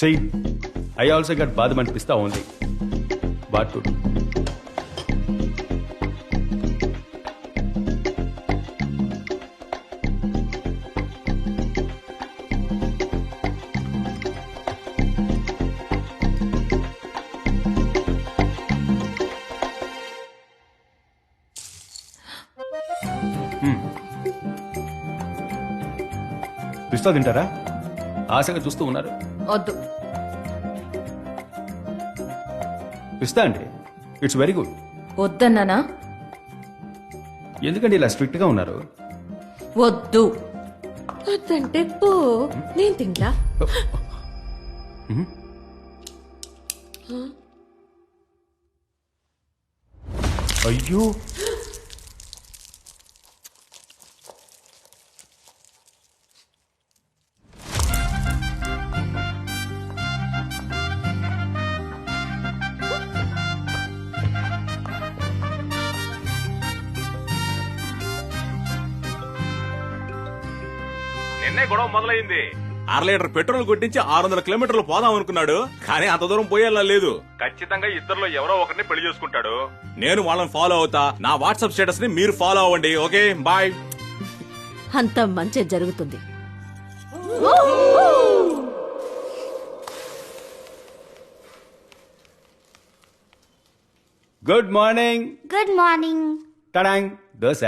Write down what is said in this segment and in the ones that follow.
చెయ్యి I also gut బాధం అనిపిస్తా only bat to పిస్తా తింటారా? ఆశగా చూస్తూ ఉన్నారు. వద్దు. పిస్తా అండి. ఇట్స్ వెరీ గుడ్ వద్దన్నానా? ఎందుకండి ఇలా స్ట్రిక్ట్గా ఉన్నారు? వద్దు. వద్దంటే పో. నేను తింటా. అయ్యో. నిన్నే గొడవ మొదలైంది. అర లీటర్ పెట్రోల్ కొట్టించి ఆరు వందల కిలోమీటర్లు పోదాం అనుకున్నాడు. కానీ అంత దూరం పోయేలా లేదు. ఖచ్చితంగా ఇద్దరులో ఎవరో ఒకరిని పెళ్ళి చేసుకుంటాడు. నేను వాళ్ళని ఫాలో అవుతా. నా వాట్సాప్ స్టేటస్ని మీరు ఫాలో అవ్వండి. Okay bye. అంత మంచి జరుగుతుంది. గుడ్ మార్నింగ్ గుడ్ మార్నింగ్ టడాంగ్ దోశ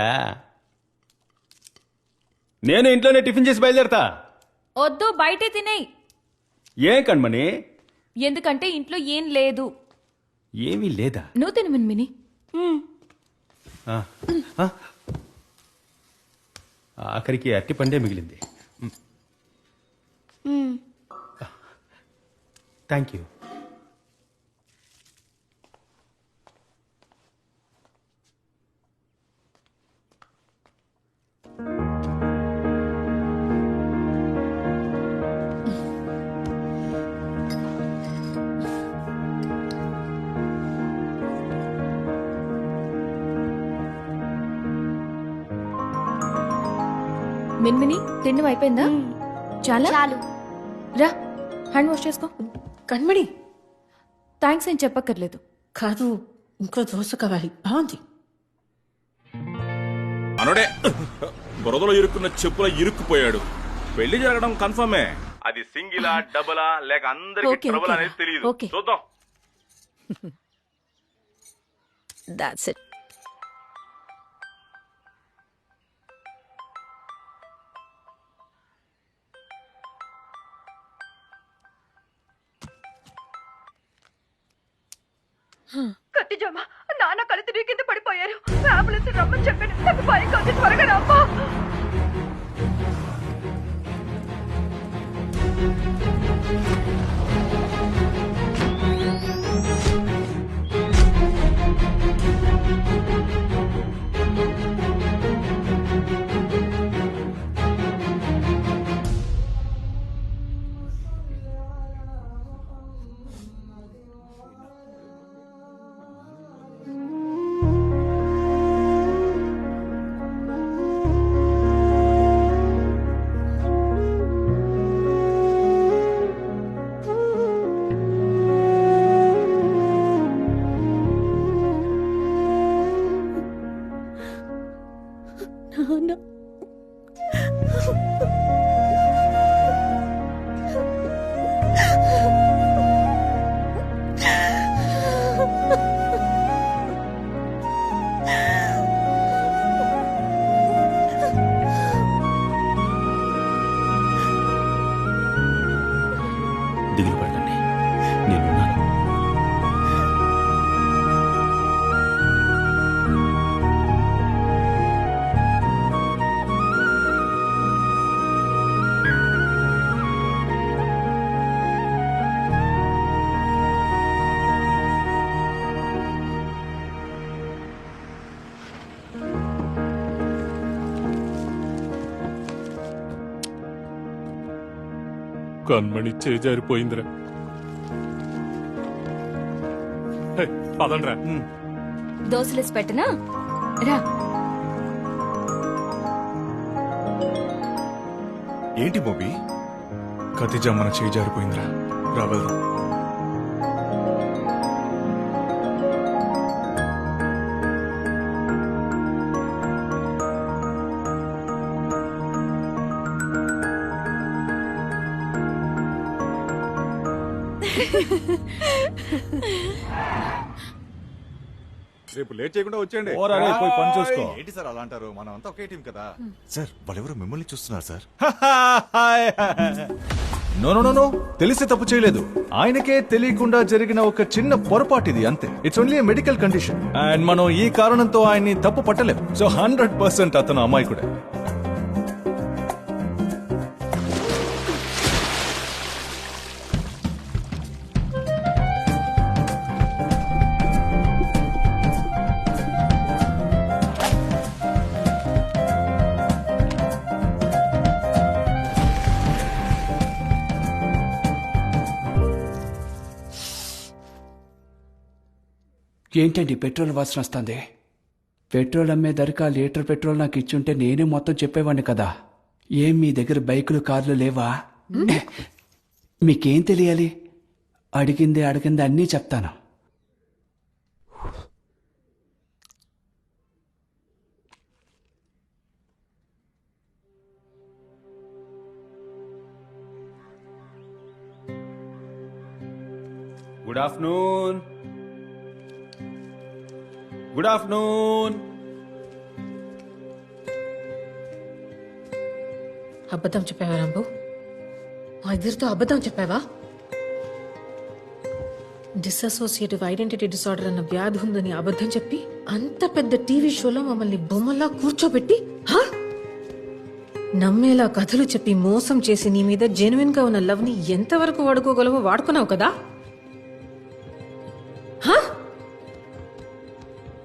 నేను ఇంట్లోనే టిఫిన్ చేసి బయలుదేరతా. వద్దు బయటే తినేయి. ఏం కణమని ఎందుకంటే ఇంట్లో ఏం లేదు. ఏమీ లేదా? నువ్వు తిను ఆ. ఆఖరికి అట్టి పండే మిగిలింది. Thank you. మిన్మిని తిండి అయిపోయిందా? చాలా? చాలు. రా హ్యాండ్ వాష్ చేసుకో. కண்మణి థ్యాంక్స్ ఏం చెప్పక్కర్లేదు. కాదు ఇంకో దోశ కావాలి. బాగుంది. అనుడే బురదలో ఇరుక్కున్న చెప్పుల ఇరుక్కుపోయాడు. పెళ్ళి జరగడం కన్ఫర్మే. అది సింగిలా డబులా లేక అందరికి ట్రబుల్. అనేది తెలియదు ఓకే. చూద్దాం. దాట్స్ ఇట్ కత్తిజామ నాన్న కళ్ళు తిరిగి కింద పడిపోయారు. అంబులెన్స్ రమ్మని చెప్పాను. నాకు భయం కాదు త్వరగా రామ్మా నాన్న దిగులు కన్మణి చేజారిపోయిందిరా పదండ్రా. దోశలేసి పెట్టనా? రా. ఏంటి బోబీ? ఖతిజా మన చేయి జారిపోయిందిరా. రేపు లేట్ చేయకుండా వచ్చేయండి. పోయి పని చూసుకో. ఏంటి సార్ అలా అంటారు? మనం అంతా ఒకే టీం కదా. సార్ వాళ్ళెవరో మిమ్మల్ని చూస్తున్నారు sir. No no no no. తెలిసి తప్పు చేయలేదు. ఆయనకే తెలియకుండా జరిగిన ఒక చిన్న పొరపాటు ఇది అంతే it's only medical condition and మనం ఈ కారణంతో ఆయన్ని తప్పు పట్టలేం. సో హండ్రెడ్ పర్సెంట్ అతను అమాయకుడే. ఏంటండి పెట్రోల్ వాసన వస్తుంది? పెట్రోల్ అమ్మే ధరకు లీటర్ పెట్రోల్ నాకు ఇచ్చుంటే నేనే మొత్తం చెప్పేవాడిని కదా. ఏం మీ దగ్గర బైకులు కార్లు లేవా? మీకేం తెలియాలి? అడిగింది అడిగింది అన్నీ చెప్తాను. గుడ్ ఆఫ్టర్నూన్ గుడ్ ఆఫ్టర్నూన్ అబద్ధం చెప్పావా రాంబు? మా ఇద్దరితో అబద్ధం చెప్పావా? డిసోసియేటివ్ ఐడెంటిటీ డిసార్డర్ అన్న వ్యాధి ఉందని అబద్ధం చెప్పి అంత పెద్ద టీవీ షోలో మమ్మల్ని బొమ్మలా కూర్చోబెట్టి హా? నమ్మేలా కథలు చెప్పి మోసం చేసి నీ మీద జెన్యున్గా ఉన్న లవ్ని ఎంతవరకు వాడుకోగలవో వాడుకున్నావు కదా?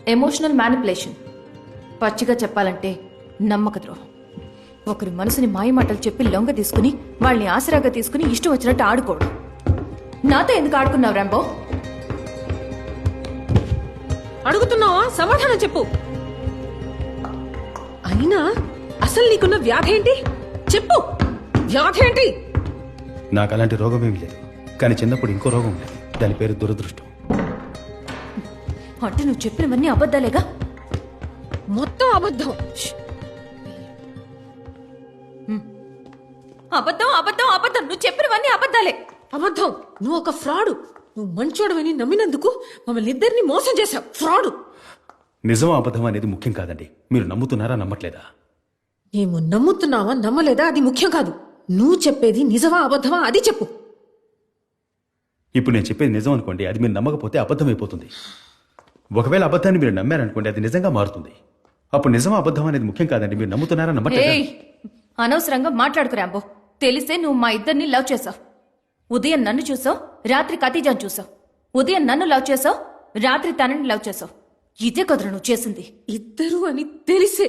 ఎమోషనల్ మ్యానిపులేషన్ పచ్చిగా చెప్పాలంటే నమ్మక ద్రోహం. ఒకరి మనసుని మాయమాటలు చెప్పి లొంగ తీసుకుని వాళ్ళని ఆసరాగా తీసుకుని ఇష్టం వచ్చినట్టు ఆడుకోవడం. నాతో ఎందుకు ఆడుకున్నావు రాంబో? అడుగుతున్నావా? సమాధానం చెప్పు. అయినా అసలు నీకున్న వ్యాధి ఏంటి? చెప్పు. వ్యాధి ఏంటి? నాకు అలాంటి రోగం ఏమీ లేదు. కానీ చిన్నప్పుడు ఇంకో రోగం ఉండేది. దాని పేరు దురదృష్టం. అంటే నువ్వు చెప్పినవన్నీ అబద్ధాలేగా? మొత్తం అబద్ధం. అబద్ధం అబద్ధం అబద్ధం. నువ్వు చెప్పినవన్నీ అబద్ధాలే. అబద్ధం. నువ్వు ఒక ఫ్రాడు. నువ్వు మంచోడవని నమ్మినందుకు మమ్మల్ని ఇద్దరిని మోసం చేశావు. ఫ్రాడు. నిజం అబద్ధం అనేది ముఖ్యం కాదండి. మీరు నమ్ముతున్నారా నమ్మట్లేదా? మేము నమ్ముతున్నావా నమ్మలేదా? అది ముఖ్యం కాదు. నువ్వు చెప్పేది నిజమా అబద్ధమా? అది చెప్పు. ఇప్పుడు నేను చెప్పేది నిజం అనుకోండి. అది మీరు నమ్మకపోతే అబద్ధం అయిపోతుంది ఒకవేళ అబద్ధాన్ని మీరు నమ్మారనుకోండి అది నిజంగా మారుతుంది. అప్పుడు నిజమా అబద్ధం అనేది ముఖ్యం కాదండి. మీరు నమ్ముతున్నారా? నమ్మట్లేదా? ఏయ్! అనవసరంగా మాట్లాడుకు రాంబో. తెలిసే నువ్వు మా ఇద్దరిని లవ్ చేసావు ఉదయం నన్ను చూసావు రాత్రి కతీజాన్ చూసావు ఉదయం నన్ను లవ్ చేసావు రాత్రి తనని లవ్ చేసావు ఇదే కదరా నువ్వు చేసింది. ఇద్దరు అని తెలిసే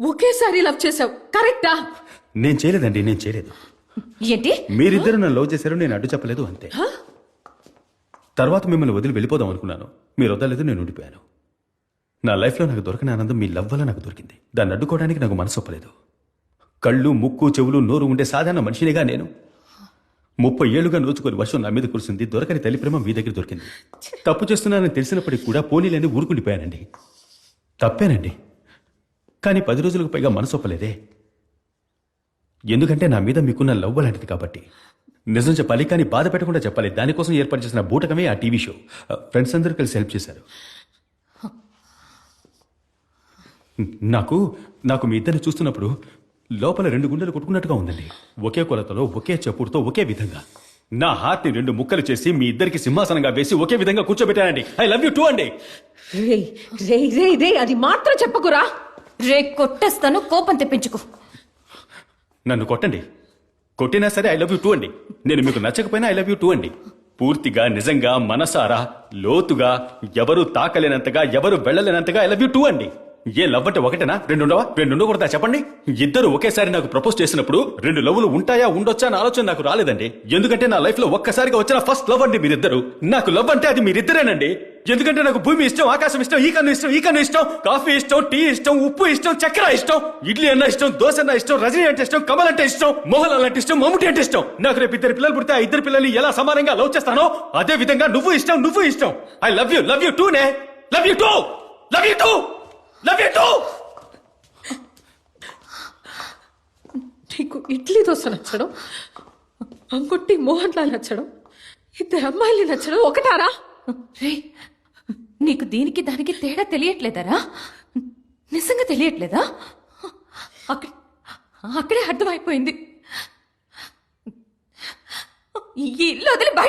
ఒకేసారి లవ్ చేశావు. కరెక్టా? నేను చేయలేదండి నేను చేయలేదు. ఏంటి? మీరిద్దరు నన్ను లవ్ చేశారు నేను అడ్డు చెప్పలేదు అంతే. తర్వాత మిమ్మల్ని వదిలి వెళ్ళిపోదాం అనుకున్నాను. మీరు వదలలేదు నేను ఉండిపోయాను. నా లైఫ్లో నాకు దొరికిన ఆనందం మీ లవ్ వల్ల నాకు దొరికింది. దాన్ని అడ్డుకోవడానికి నాకు మనసు ఒప్పలేదు. కళ్ళు ముక్కు చెవులు నోరు ఉండే సాధారణ మనిషినిగా నేను ముప్పై ఏళ్ళుగా నోచుకొని వర్షం నా మీద కురిసింది. దొరకని తల్లి ప్రేమ మీ దగ్గర దొరికింది. తప్పు చేస్తున్నానని తెలిసినప్పటికీ కూడా పోనీలేని ఊరుకుండిపోయానండి. తప్పేనండి. కానీ పది రోజులకు పైగా మనసొప్పలేదే ఎందుకంటే నా మీద మీకున్న లవ్ లాంటిది కాబట్టి. నిజం చెప్పాలి కానీ బాధ పెట్టకుండా చెప్పాలి. దానికోసం ఏర్పాటు చేసిన బూటకమే ఆ టీవీ షో. ఫ్రెండ్స్ అందరూ కలిసి హెల్ప్ చేశారు. నాకు నాకు మీ ఇద్దరిని చూస్తున్నప్పుడు లోపల రెండు గుండెలు కొట్టుకున్నట్టుగా ఉందండి. ఒకే కొలతలో ఒకే చప్పుడుతో ఒకే విధంగా. నా హార్ట్ని రెండు ముక్కలు చేసి మీ ఇద్దరికి సింహాసనంగా వేసి ఒకే విధంగా కూర్చోబెట్టానండి. ఐ లవ్ యూ టూ అండి. రే రే రే రే అది మాత్రం చెప్పకురా. రే కొట్టేస్తాను కోపం తెప్పించుకో. నన్ను కొట్టండి. కొట్టినా సరే ఐ లవ్ యూ టూ అండి. నేను మీకు నచ్చకపోయినా ఐ లవ్ యూ టూ అండి. పూర్తిగా నిజంగా మనసారా లోతుగా ఎవరు తాకలేనంతగా ఎవరు వెళ్ళలేనంతగా ఐ లవ్ యూ టూ అండి. ఏ లవ్ అంటే ఒకటేనా? రెండు ఉండవా? రెండు ఉండకూడదా? చెప్పండి. ఇద్దరు ఒకేసారి నాకు ప్రపోజ్ చేసినప్పుడు రెండు లవ్లు ఉంటాయా ఉండొచ్చా అని ఆలోచన నాకు రాలేదండి. ఎందుకంటే నా లైఫ్లో ఒక్కసారిగా వచ్చిన ఫస్ట్ లవ్ అండి మీరిద్దరు. నాకు లవ్ అంటే అది మీరిద్దరేనండి. ఎందుకంటే నాకు భూమి ఇష్టం ఆకాశం ఇష్టం ఈ కన్ను ఇష్టం ఈ కన్ను ఇష్టం కాఫీ ఇష్టం టీ ఇష్టం ఉప్పు ఇష్టం చక్కెర ఇష్టం ఇడ్లీ అన్న ఇష్టం దోశ అన్న ఇష్టం రజనీ అంటే ఇష్టం కమల్ అంటే ఇష్టం మోహన్ అంటే ఇష్టం మమ్ముటి అంటే ఇష్టం. నాకు రేపు ఇద్దరు పిల్లలు పుడితే ఆ ఇద్దరు పిల్లల్ని ఎలా సమానంగా లవ్ చేస్తానో అదే విధంగా నువ్వు ఇష్టం నువ్వు ఇష్టం. I love you love you too నే. Love you too love you too love you too! నీకు ఇడ్లీ దోశ నచ్చడం అంకొట్టి మోహన్ లాల్ నచ్చడం ఇద్దరు అమ్మాయిలు నచ్చడం ఒకటారా? రే నీకు దీనికి దానికి తేడా తెలియట్లేదరా? నిజంగా తెలియట్లేదా? అక్కడ అక్కడే అర్థమైపోయింది. ఈ ఇల్లు వదిలి బయట